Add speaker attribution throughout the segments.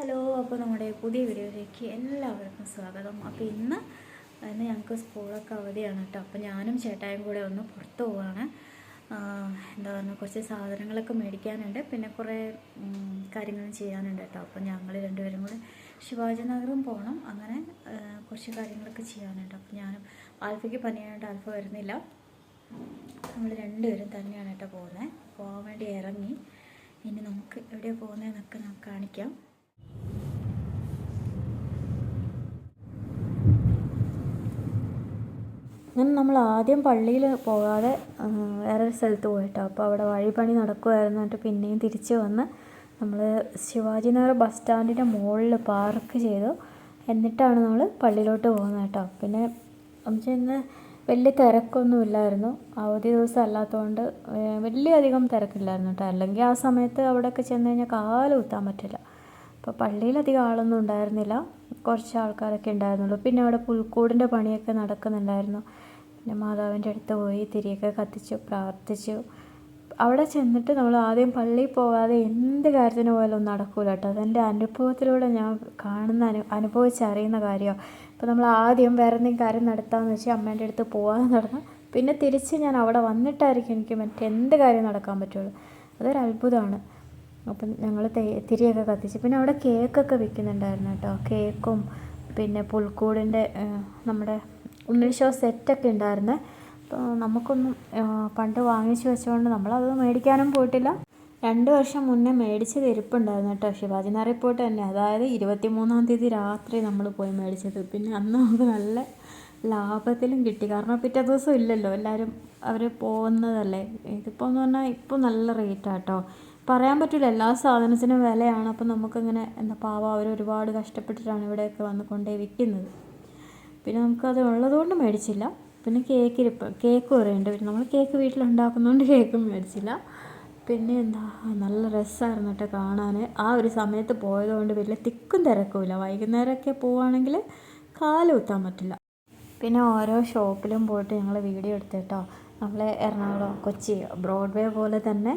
Speaker 1: Hello അപ്പോൾ നമ്മുടെ പുതിയ വീഡിയോയിലേക്ക് എല്ലാവർക്കും സ്വാഗതം. അപ്പോൾ ഇന്ന് ഇന്ന് ഞങ്ങൾക്ക് സ്കൂളൊക്കെ അവധിയാണ് കേട്ടോ. അപ്പോൾ ഞാനും ചേട്ടായും കൂടെ ഒന്ന് പുറത്ത് പോവാണ്. എന്താ പറയുക കുറച്ച് സാധനങ്ങളൊക്കെ മേടിക്കാനുണ്ട്. പിന്നെ കുറേ കാര്യങ്ങളും ചെയ്യാനുണ്ട് കേട്ടോ. അപ്പോൾ ഞങ്ങൾ രണ്ടുപേരും കൂടെ ശിവാജി നഗറും പോകണം അങ്ങനെ കുറച്ച് കാര്യങ്ങളൊക്കെ ചെയ്യാനുണ്ട്. അപ്പോൾ ഞാനും ആൽഫയ്ക്ക് പനിയായിട്ട് ആൽഫ വരുന്നില്ല. നമ്മൾ രണ്ടുപേരും തന്നെയാണ് കേട്ടോ പോകുന്നത്. പോകാൻ വേണ്ടി ഇറങ്ങി. ഇനി നമുക്ക് എവിടെയാണ് പോകുന്നതെന്നൊക്കെ നമുക്ക് കാണിക്കാം. അങ്ങനെ നമ്മൾ ആദ്യം പള്ളിയിൽ പോകാതെ വേറൊരു സ്ഥലത്ത് പോയിട്ടോ. അപ്പോൾ അവിടെ വഴിപണി നടക്കുമായിരുന്നു എന്നിട്ട് പിന്നെയും തിരിച്ച് വന്ന് നമ്മൾ ശിവാജി നഗർ ബസ് സ്റ്റാൻഡിന്റെ മുകളിൽ പാർക്ക് ചെയ്തു. എന്നിട്ടാണ് നമ്മൾ പള്ളിയിലോട്ട് പോകുന്നത് കേട്ടോ. പിന്നെ നമുക്ക് ഇന്ന് വലിയ തിരക്കൊന്നും ഇല്ലായിരുന്നു. അവധി ദിവസം അല്ലാത്തതുകൊണ്ട് വലിയ അധികം തിരക്കില്ലായിരുന്നു കേട്ടോ. അല്ലെങ്കിൽ ആ സമയത്ത് അവിടെയൊക്കെ ചെന്ന് കഴിഞ്ഞാൽ കാലം ഊത്താൻ പറ്റില്ല. അപ്പോൾ പള്ളിയിലധികം ആളൊന്നും ഉണ്ടായിരുന്നില്ല. കുറച്ച് ആൾക്കാരൊക്കെ ഉണ്ടായിരുന്നുള്ളൂ. പിന്നെ അവിടെ പുൽക്കൂടിന്റെ പണിയൊക്കെ നടക്കുന്നുണ്ടായിരുന്നു. പിന്നെ മാതാവിന്റെ അടുത്ത് പോയി തിരിയൊക്കെ കത്തിച്ചു പ്രാർത്ഥിച്ചു. അവിടെ ചെന്നിട്ട് നമ്മൾ ആദ്യം പള്ളിയിൽ പോകാതെ എന്ത് കാര്യത്തിന് പോയാലും നടക്കൂല കേട്ടോ. അതെന്റെ അനുഭവത്തിലൂടെ ഞാൻ കാണുന്ന അനു അനുഭവിച്ചറിയുന്ന കാര്യമാണ്. ഇപ്പോൾ നമ്മൾ ആദ്യം വേറെ എന്തെങ്കിലും കാര്യം നടത്താമെന്ന് വെച്ചാൽ അമ്മേന്റെ അടുത്ത് പോകാതെ നടന്നു പിന്നെ തിരിച്ച് ഞാൻ അവിടെ വന്നിട്ടായിരിക്കും എനിക്ക് മറ്റെന്ത് കാര്യം നടക്കാൻ പറ്റുള്ളൂ. അതൊരു അത്ഭുതമാണ്. അപ്പം ഞങ്ങൾ തിരിയൊക്കെ കത്തിച്ച്. പിന്നെ അവിടെ കേക്കൊക്കെ വിൽക്കുന്നുണ്ടായിരുന്നു കേട്ടോ. കേക്കും പിന്നെ പുൽക്കൂടിന്റെ നമ്മുടെ ഉണ്ണിഷോ സെറ്റൊക്കെ ഉണ്ടായിരുന്നു. അപ്പോൾ നമുക്കൊന്നും പണ്ട് വാങ്ങിച്ചു വെച്ചുകൊണ്ട് നമ്മളത് മേടിക്കാനും പോയിട്ടില്ല. രണ്ട് വർഷം മുന്നേ മേടിച്ചത് ഇരിപ്പുണ്ടായിരുന്നു കേട്ടോ ശിവാജി. നഗറിൽ പോയിട്ട് തന്നെ. അതായത് ഇരുപത്തി മൂന്നാം തീയതി രാത്രി നമ്മൾ പോയി മേടിച്ചത്. പിന്നെ അന്ന് നമുക്ക് നല്ല ലാഭത്തിലും കിട്ടി. കാരണം പിറ്റേ ദിവസം ഇല്ലല്ലോ. എല്ലാവരും അവർ പോകുന്നതല്ലേ. ഇതിപ്പോൾ എന്ന് പറഞ്ഞാൽ ഇപ്പോൾ നല്ല റേറ്റാണ് കേട്ടോ. പറയാൻ പറ്റില്ല എല്ലാ സാധനത്തിനും വിലയാണ്. അപ്പോൾ നമുക്കിങ്ങനെ എന്താ പാവം അവർ ഒരുപാട് കഷ്ടപ്പെട്ടിട്ടാണ് ഇവിടെയൊക്കെ വന്ന് കൊണ്ടേ വിൽക്കുന്നത് പിന്നെ നമുക്കത് ഉള്ളതുകൊണ്ട് മേടിച്ചില്ല. പിന്നെ കേക്ക് കേക്ക് കുറേ പിന്നെ നമ്മൾ കേക്ക് വീട്ടിലുണ്ടാക്കുന്നതുകൊണ്ട് കേക്കും മേടിച്ചില്ല. പിന്നെ എന്താ നല്ല രസമായിരുന്നു കേട്ടോ കാണാൻ ആ ഒരു സമയത്ത് പോയതുകൊണ്ട് വലിയ തിക്കും തിരക്കുമില്ല. വൈകുന്നേരമൊക്കെ പോവുകയാണെങ്കിൽ കാൽ കുത്താൻ പറ്റില്ല. പിന്നെ ഓരോ ഷോപ്പിലും പോയിട്ട് ഞങ്ങൾ വീഡിയോ എടുത്ത് കേട്ടോ. നമ്മളെ എറണാകുളം കൊച്ചി ബ്രോഡ്വേ പോലെ തന്നെ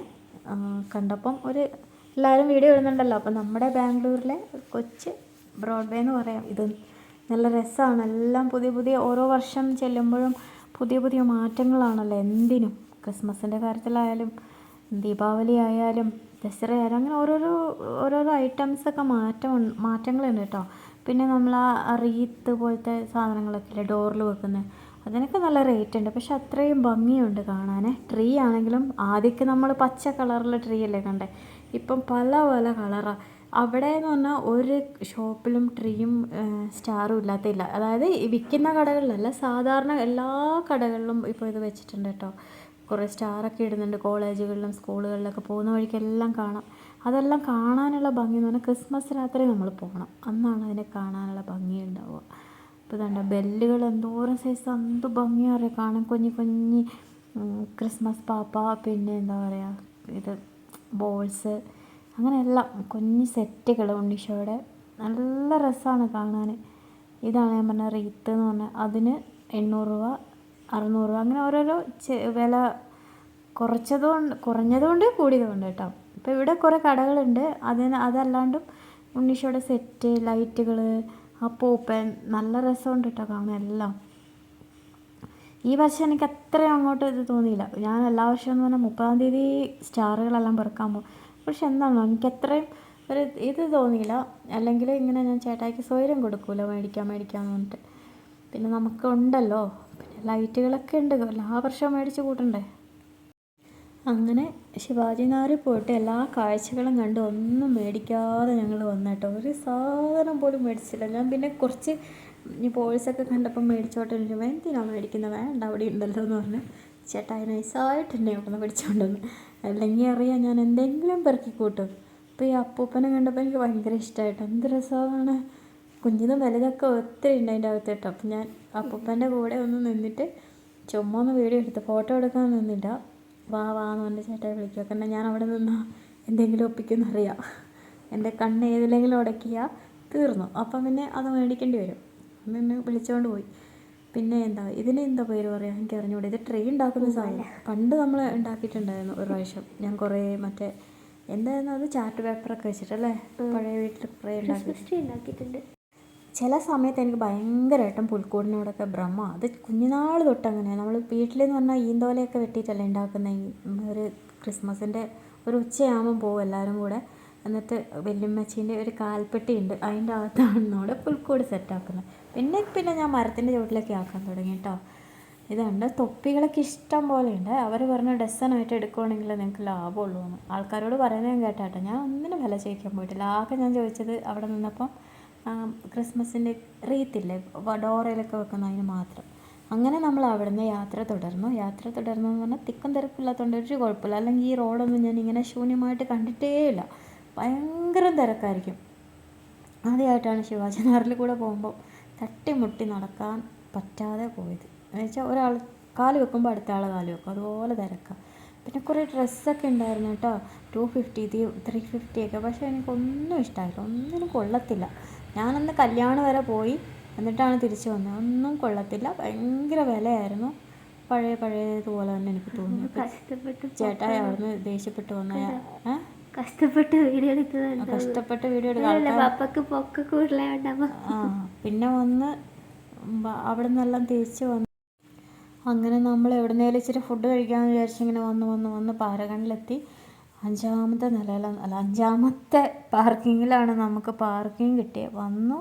Speaker 1: കണ്ടപ്പം ഒരു എല്ലാവരും വീഡിയോ ഇടുന്നുണ്ടല്ലോ. അപ്പം നമ്മുടെ ബാംഗ്ലൂരിലെ കൊച്ച് ബ്രോഡ്വേ എന്ന് പറയാം. ഇത് നല്ല രസമാണ് എല്ലാം പുതിയ പുതിയ ഓരോ വർഷം ചെല്ലുമ്പോഴും പുതിയ പുതിയ മാറ്റങ്ങളാണല്ലോ എന്തിനും. ക്രിസ്മസിന്റെ കാര്യത്തിലായാലും ദീപാവലി ആയാലും ദസറ ആയാലും അങ്ങനെ ഓരോരോ ഓരോരോ ഐറ്റംസൊക്കെ മാറ്റം മാറ്റങ്ങളുണ്ട് കേട്ടോ. പിന്നെ നമ്മൾ ആ റീത്ത് പോലത്തെ സാധനങ്ങളൊക്കെ ഇല്ലേ? ഡോറിൽ വെക്കുന്നത് അതിനൊക്കെ നല്ല റേറ്റ് ഉണ്ട്. പക്ഷെ അത്രയും ഭംഗിയുണ്ട് കാണാൻ ട്രീ ആണെങ്കിലും ആദ്യമൊക്കെ നമ്മൾ പച്ച കളറുള്ള ട്രീ അല്ലേ കണ്ടേ? ഇപ്പം പല പല കളറാണ് അവിടെ എന്ന് പറഞ്ഞാൽ ഒരു ഷോപ്പിലും ട്രീയും സ്റ്റാറും ഇല്ലാത്തില്ല അതായത് വിൽക്കുന്ന കടകളിലല്ല സാധാരണ എല്ലാ കടകളിലും ഇപ്പോൾ ഇത് വെച്ചിട്ടുണ്ട് കേട്ടോ. കുറേ സ്റ്റാറൊക്കെ ഇടുന്നുണ്ട്. കോളേജുകളിലും സ്കൂളുകളിലൊക്കെ പോകുന്ന വഴിക്കെല്ലാം കാണാം. അതെല്ലാം കാണാനുള്ള ഭംഗി എന്ന് പറഞ്ഞാൽ ക്രിസ്മസ് രാത്രി നമ്മൾ പോകണം അന്നാണ് അതിനെ കാണാനുള്ള ഭംഗി ഉണ്ടാവുക. ഇപ്പോൾ ഇതാണ്ട ബെല്ലുകൾ എന്തോരം സൈസ് എന്ത് ഭംഗിയാണ് പറയുക കാണാൻ കുഞ്ഞി കുഞ്ഞി ക്രിസ്മസ് പാപ്പ പിന്നെ എന്താ പറയുക ഇത് ബോൾസ് അങ്ങനെ എല്ലാം കുഞ്ഞി സെറ്റുകൾ ഉണ്ണീഷോയുടെ. നല്ല രസമാണ് കാണാൻ ഇതാണ് ഞാൻ പറഞ്ഞ റീത്ത് എന്ന് പറഞ്ഞാൽ അതിന് എണ്ണൂറ് രൂപ അറുന്നൂറ് രൂപ അങ്ങനെ ഓരോരോ വില കുറച്ചതുകൊണ്ട് കുറഞ്ഞതുകൊണ്ട് കൂടിയതുകൊണ്ട് കേട്ടോ. ഇപ്പോൾ ഇവിടെ കുറേ കടകളുണ്ട് അതിന് അതല്ലാണ്ടും ഉണ്ണീഷോയുടെ സെറ്റ് ലൈറ്റുകൾ അപ്പൂപ്പൻ നല്ല രസമുണ്ട് കേട്ടോ കാണാൻ എല്ലാം ഈ വർഷം എനിക്ക് അത്രയും അങ്ങോട്ട് ഇത് തോന്നിയില്ല. ഞാൻ എല്ലാ വർഷവും എന്ന് പറഞ്ഞാൽ മുപ്പതാം തീയതി സ്റ്റാറുകളെല്ലാം പെറുക്കാൻ പോകും പക്ഷെ എന്താണോ എനിക്ക് അത്രയും ഒരു ഇത് തോന്നിയില്ല. അല്ലെങ്കിൽ ഇങ്ങനെ ഞാൻ ചേട്ടായിക്ക് സ്വൈരം കൊടുക്കൂല മേടിക്കാൻ മേടിക്കാമെന്ന് പറഞ്ഞിട്ട്. പിന്നെ നമുക്ക് ഉണ്ടല്ലോ. പിന്നെ ലൈറ്റുകളൊക്കെ ഉണ്ട്. എല്ലാ വർഷവും മേടിച്ച് കൂട്ടണ്ടേ? അങ്ങനെ ശിവാജി നഗറിൽ പോയിട്ട് എല്ലാ കാഴ്ചകളും കണ്ട് ഒന്നും മേടിക്കാതെ ഞങ്ങൾ വന്നേട്ടോ. ഒരു സാധനം പോലും മേടിച്ചില്ല. ഞാൻ പിന്നെ കുറച്ച് ഈ പോഴ്സൊക്കെ കണ്ടപ്പോൾ മേടിച്ചോട്ടെ ചോദിച്ചപ്പോൾ എന്തിനാണ് മേടിക്കുന്നത് വേണ്ട. അവിടെ ഉണ്ടല്ലോ എന്ന് പറഞ്ഞ്. ചേട്ടായി നൈസായിട്ട് എന്നെ അവിടെ നിന്ന് പിടിച്ചുകൊണ്ടുവന്ന് അല്ലെങ്കിൽ അറിയാം ഞാൻ എന്തെങ്കിലും പെറുക്കി കൂട്ടും. അപ്പോൾ ഈ അപ്പൂപ്പനെ കണ്ടപ്പോൾ എനിക്ക് ഭയങ്കര ഇഷ്ടമായിട്ട് എന്ത് രസമാണ്. കുഞ്ഞിതും വലുതൊക്കെ ഒത്തിരി ഉണ്ട് അതിന്റെ അകത്ത് കേട്ടോ. അപ്പം ഞാൻ അപ്പൂപ്പന്റെ കൂടെ ഒന്ന് നിന്നിട്ട് ചുമ്മാ ഒന്ന് വീഡിയോ എടുത്ത് ഫോട്ടോ എടുക്കാൻ നിന്നില്ല. വാ വാ എന്ന് പറഞ്ഞ ചേട്ടായി വിളിക്കുക കാരണം ഞാൻ അവിടെ നിന്നാൽ എന്തെങ്കിലും ഒപ്പിക്കുന്നറിയാം എന്റെ കണ്ണ് ഏതിലെങ്കിലും ഉടക്കിയാൽ തീർന്നു. അപ്പം പിന്നെ അത് മേടിക്കേണ്ടി വരും. അന്ന് വിളിച്ചുകൊണ്ട് പോയി. പിന്നെ എന്താ ഇതിന് എന്താ പേര് പറയാം എനിക്ക് അറിഞ്ഞൂടെ. ഇത് ട്രെയിൻ ഉണ്ടാക്കുന്ന സാധനം. പണ്ട് നമ്മൾ ഉണ്ടാക്കിയിട്ടുണ്ടായിരുന്നു ഒരു പ്രാവശ്യം. ഞാൻ കുറേ മറ്റേ എന്തായിരുന്നു അത്? ചാർട്ട് പേപ്പറൊക്കെ വെച്ചിട്ടല്ലേ? പഴയ വീട്ടിൽ കുറേ ഉണ്ടാക്കി
Speaker 2: ഉണ്ടാക്കിയിട്ടുണ്ട്.
Speaker 1: ചില സമയത്ത് എനിക്ക് ഭയങ്കരമായിട്ടും പുൽക്കൂടിനോടൊക്കെ ഭ്രമ. അത് കുഞ്ഞുനാൾ തൊട്ട് അങ്ങനെയാണ് നമ്മൾ വീട്ടിലെന്ന് പറഞ്ഞാൽ ഈന്തോലയൊക്കെ വെട്ടിയിട്ടല്ലേ ഉണ്ടാക്കുന്ന ഒരു ക്രിസ്മസിന്റെ ഒരു ഉച്ചയാകുമ്പോൾ പോകും എല്ലാവരും കൂടെ. എന്നിട്ട് വല്യമ്മച്ചീന്റെ ഒരു കാൽപ്പെട്ടി ഉണ്ട് അതിന്റെ അകത്താണ് അവിടെ പുൽക്കൂട് സെറ്റാക്കുന്നത് പിന്നെ പിന്നെ ഞാൻ മരത്തിന്റെ ചുവട്ടിലൊക്കെ ആക്കാൻ തുടങ്ങി കേട്ടോ ഇതുണ്ട് തൊപ്പികളൊക്കെ ഇഷ്ടം പോലെ ഉണ്ട് അവർ പറഞ്ഞ ഡസനായിട്ട് എടുക്കുവാണെങ്കിൽ നിങ്ങൾക്ക് ലാഭമുള്ളൂ എന്ന് ആൾക്കാരോട് പറയുന്നത് കേട്ടാട്ടോ. ഞാൻ ഒന്നിനും വില ചോദിക്കാൻ പോയിട്ടില്ല. ആകെ ഞാൻ ചോദിച്ചത് അവിടെ നിന്നപ്പോൾ ക്രിസ്മസിന്റെ റീത്തില്ലേ ഡോറയിലൊക്കെ വെക്കുന്നതിന് മാത്രം. അങ്ങനെ നമ്മൾ അവിടുന്ന് യാത്ര തുടർന്നു. യാത്ര തുടർന്നു എന്ന് പറഞ്ഞാൽ തിക്കും തിരക്കില്ലാത്തതുകൊണ്ട് ഒരു കുഴപ്പമില്ല. അല്ലെങ്കിൽ ഈ റോഡൊന്നും ഞാൻ ഇങ്ങനെ ശൂന്യമായിട്ട് കണ്ടിട്ടേ ഇല്ല. ഭയങ്കര തിരക്കായിരിക്കും. ആദ്യമായിട്ടാണ് ശിവാജി നഗറിൽ കൂടെ പോകുമ്പോൾ തട്ടിമുട്ടി നടക്കാൻ പറ്റാതെ പോയത്. എന്ന് വെച്ചാൽ ഒരാൾ കാൽ വെക്കുമ്പോൾ അടുത്ത ആൾ കാൽ വെക്കും. അതുപോലെ തിരക്കാം. പിന്നെ കുറേ ഡ്രസ്സൊക്കെ ഉണ്ടായിരുന്നു കേട്ടോ. ടു ഫിഫ്റ്റി ത്രീ ഫിഫ്റ്റി ഒക്കെ. പക്ഷേ എനിക്കൊന്നും ഇഷ്ടമായില്ല. ഒന്നിനും കൊള്ളത്തില്ല. ഞാനന്ന് കല്യാണം വരെ പോയി എന്നിട്ടാണ് തിരിച്ചു വന്നത് ഒന്നും കൊള്ളത്തില്ല. ഭയങ്കര വിലയായിരുന്നു. പഴയ പഴയതുപോലെ തന്നെ എനിക്ക് തോന്നി. ചേട്ടായി അവിടുന്ന് ദേഷ്യപ്പെട്ട് വന്ന.
Speaker 2: കഷ്ടപ്പെട്ട് വീഡിയോ എടുത്തതാണ്.
Speaker 1: കഷ്ടപ്പെട്ട് വീഡിയോ എടുക്കാൻ ആ പിന്നെ വന്ന് അവിടെ നിന്നെല്ലാം തിരിച്ചു വന്ന് അങ്ങനെ നമ്മൾ എവിടെ എവിടുന്നേലും ഇച്ചിരി ഫുഡ് കഴിക്കാമെന്ന് വിചാരിച്ചിങ്ങനെ വന്ന് വന്ന് വന്ന് പാരഗണിലെത്തി അഞ്ചാമത്തെ നിലയിലാണ് അല്ല അഞ്ചാമത്തെ പാർക്കിങ്ങിലാണ് നമുക്ക് പാർക്കിംഗ് കിട്ടിയത് വന്നു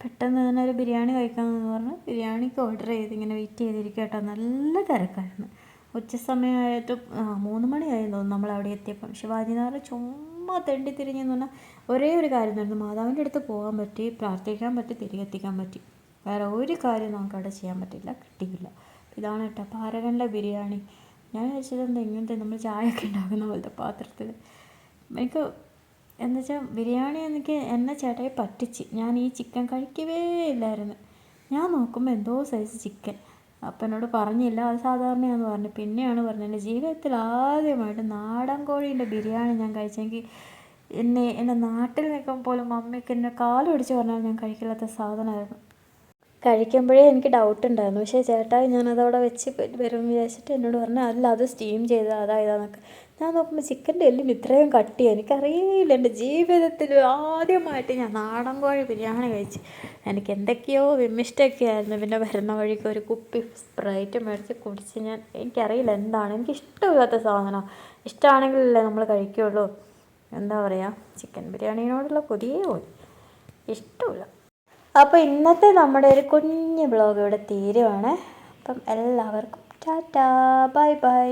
Speaker 1: പെട്ടെന്ന് തന്നെ ഒരു ബിരിയാണി കഴിക്കാമെന്ന് പറഞ്ഞ് ബിരിയാണിക്ക് ഓർഡർ ചെയ്ത് ഇങ്ങനെ വെയിറ്റ് ചെയ്തിരിക്കുക കേട്ടോ. നല്ല തിരക്കായിരുന്നു. ഉച്ച സമയമായിട്ട് മൂന്ന് മണിയായി തോന്നുന്നു നമ്മൾ അവിടെ എത്തിയപ്പം. ശിവാജി നഗർ ചുമ്മാ തെണ്ടി തിരിഞ്ഞെന്ന് പറഞ്ഞാൽ ഒരേ ഒരു കാര്യം നടന്നു മാതാവിന്റെ അടുത്ത് പോകാൻ പറ്റി പ്രാർത്ഥിക്കാൻ പറ്റി തിരികെ എത്തിക്കാൻ പറ്റി. വേറെ ഒരു കാര്യം നമുക്ക് അവിടെ ചെയ്യാൻ പറ്റില്ല കിട്ടിയില്ല. ഇതാണ് കേട്ടോ പാരകന്റെ ബിരിയാണി. ഞാൻ വിചാരിച്ചത് എന്താ ഇങ്ങനത്തെ നമ്മൾ ഒക്കെ ഉണ്ടാക്കുന്ന പോലത്തെ പാത്രത്തിൽ എനിക്ക് എന്ന് വെച്ചാൽ ബിരിയാണി എനിക്ക് എന്നെ ചേട്ടായി പറ്റിച്ച്. ഞാൻ ഈ ചിക്കൻ കഴിക്കവേ ഇല്ലായിരുന്നു. ഞാൻ നോക്കുമ്പോൾ എന്തോ സൈസ് ചിക്കൻ. അപ്പം എന്നോട് പറഞ്ഞില്ല അത് സാധാരണയാണെന്ന് പറഞ്ഞു. പിന്നെയാണ് പറഞ്ഞത് എന്റെ ജീവിതത്തിൽ ആദ്യമായിട്ട് നാടൻ കോഴീന്റെ ബിരിയാണി ഞാൻ കഴിച്ചെങ്കിൽ എന്നെ എന്റെ നാട്ടിൽ നിൽക്കുമ്പോൾ പോലും മമ്മിക്ക് എന്നെ കാലൊടിച്ച് പറഞ്ഞാൽ ഞാൻ കഴിക്കില്ലാത്ത സാധനമായിരുന്നു. കഴിക്കുമ്പോഴേ എനിക്ക് ഡൗട്ട് ഉണ്ടായിരുന്നു. പക്ഷേ ചേട്ടായി ഞാനതവിടെ വെച്ച് വരും വിചാരിച്ചിട്ട് എന്നോട് പറഞ്ഞു അല്ല അത് സ്റ്റീം ചെയ്ത അതായതാന്നൊക്കെ. ഞാൻ നോക്കുമ്പോൾ ചിക്കന്റെ എല്ലിന് ഇത്രയും കട്ടി എനിക്കറിയില്ല എന്റെ ജീവിതത്തിൽ ആദ്യമായിട്ട് ഞാൻ നാടൻ കോഴി ബിരിയാണി കഴിച്ച്. എനിക്ക് എന്തൊക്കെയോ വിമിഷ്ടൊക്കെ ആയിരുന്നു. പിന്നെ വരുന്ന വഴിക്ക് ഒരു കുപ്പി സ്പ്രൈറ്റ് മേടിച്ച് കുടിച്ച് ഞാൻ എനിക്കറിയില്ല എന്താണ്. എനിക്ക് ഇഷ്ടമില്ലാത്ത സാധനം ഇഷ്ടമാണെങ്കിലല്ലേ നമ്മൾ കഴിക്കുള്ളൂ. എന്താ പറയുക ചിക്കൻ ബിരിയാണിനോടുള്ള പോയി ഇഷ്ടമില്ല. അപ്പോൾ ഇന്നത്തെ നമ്മുടെ ഒരു കുഞ്ഞ് ബ്ലോഗ് ഇവിടെ തീരുവാണ്. അപ്പം എല്ലാവർക്കും ടാറ്റാ ബൈ ബൈ.